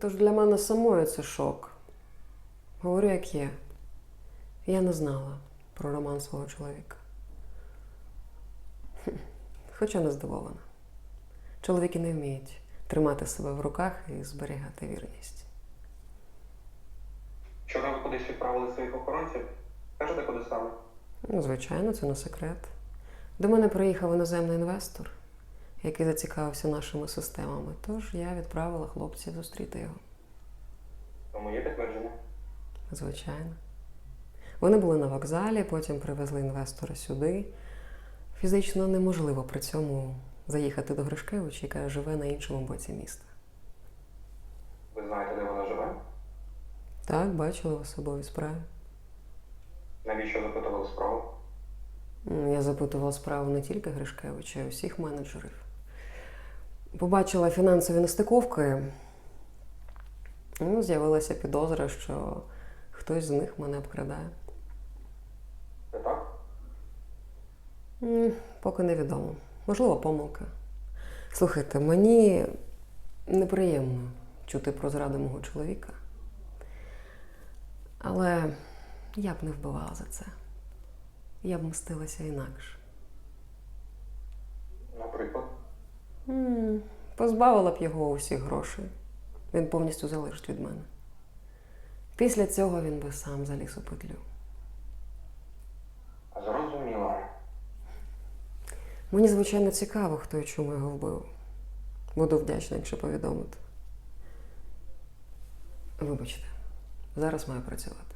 Тож для мене самої це шок. Говорю, як є. Я не знала про роман свого чоловіка. Хоча не здивована. Чоловіки не вміють тримати себе в руках і зберігати вірність. Вчора ви кудись відправили своїх охоронців? Кажете, куди саме? Ну, звичайно, це не секрет. До мене приїхав іноземний інвестор, який зацікавився нашими системами. Тож я відправила хлопців зустріти його. Тому є підтвердження. Звичайно. Вони були на вокзалі, потім привезли інвестора сюди. Фізично неможливо при цьому заїхати до Гришкевича, яка живе на іншому боці міста. Ви знаєте, де вона живе? Так, бачили в особовій справі. Навіщо запитували справу? Я запитувала справу не тільки Гришкевича, а й усіх менеджерів. Побачила фінансові нестиковки. Ну, з'явилася підозра, що хтось з них мене обкрадає. Це так? Поки невідомо. Можливо, помилка. Слухайте, мені неприємно чути про зраду мого чоловіка. Але я б не вбивала за це. Я б мстилася інакше. Наприклад. М, Позбавила б його усіх грошей. Він повністю залежить від мене. Після цього він би сам заліз у петлю. Зрозуміло. Мені, звичайно, цікаво, хто і чому його вбив. Буду вдячна, якщо повідомити. Вибачте, зараз маю працювати.